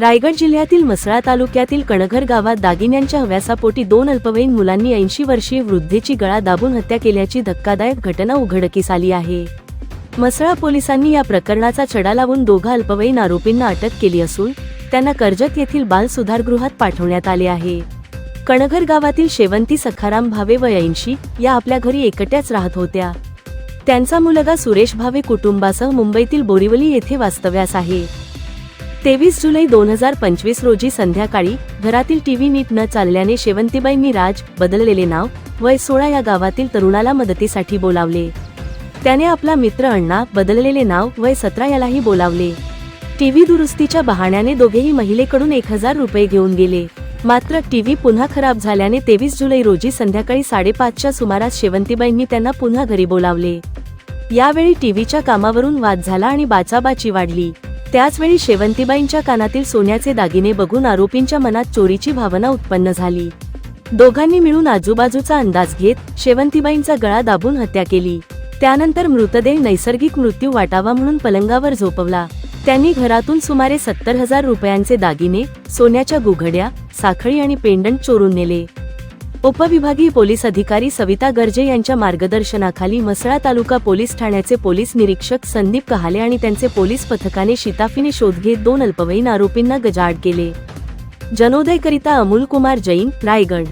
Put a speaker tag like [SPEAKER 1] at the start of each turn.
[SPEAKER 1] रायगड जिल्ह्यातील म्हसळा तालुक्यातील कणघर गावात दागिन्यांच्या हव्यासापोटी दोन अल्पवयीन मुलांनी ऐंशी वर्षीय वृद्धेची गळा दाबून हत्या केल्याची धक्कादायक घटना उघडकीस आली आहे. म्हसळा पोलिसांनी या प्रकरणाचा छडा लावून दोघा अल्पवयीन आरोपींना अटक केली असून त्यांना कर्जत येथील बाल सुधारगृहात पाठवण्यात आले आहे. कणघर गावातील शेवंती सखाराम भावे व ऐंशी या आपल्या घरी एकट्याच राहत होत्या. त्यांचा मुलगा सुरेश भावे कुटुंबासह मुंबईतील बोरिवली येथे वास्तव्यास आहे. तेवीस जुलै दोन हजार पंचवीस रोजी संध्याकाळी घरातील टीव्ही नीट न चालल्याने शेवंतीबाईंनी राज बदललेले नाव वय सोळा या गावातील तरुणाला मदतीसाठी बोलावले. त्याने आपला मित्र अण्णा बदललेले नाव वय सतरा यालाही बोलावले. टीव्ही दुरुस्तीच्या बहाण्याने दोघेही महिलेकडून एक हजार रुपये घेऊन गेले. मात्र टीव्ही पुन्हा खराब झाल्याने तेवीस जुलै रोजी संध्याकाळी साडेपाचच्या सुमारास शेवंतीबाईंनी त्यांना पुन्हा घरी बोलावले. यावेळी टीव्हीच्या कामावरून वाद झाला आणि बाचाबाची वाढली. त्याचवेळी शेवंतीबाईंच्या कानातील सोन्याचे दागिने बघून आरोपींच्या मनात चोरीची भावना उत्पन्न झाली. दोघांनी मिळून आजूबाजूचा अंदाज घेत शेवंतीबाईंचा गळा दाबून हत्या केली. त्यानंतर मृतदेह नैसर्गिक मृत्यू वाटावा म्हणून पलंगावर झोपवला. त्यांनी घरातून सुमारे सत्तर हजार रुपयांचे दागिने सोन्याच्या गुघड्या साखळी आणि पेंडंट चोरून नेले. उपविभागीय पोलीस अधिकारी सविता गर्जे यांच्या मार्गदर्शनाखाली म्हसळा तालुका पोलीस ठाण्याचे पोलीस निरीक्षक संदीप कहाले आणि त्यांचे पोलीस पथकाने शिताफीने शोध घेत दोन अल्पवयीन आरोपींना गजाआड केले. जनोदयकरिता अमोल कुमार जैन रायगड.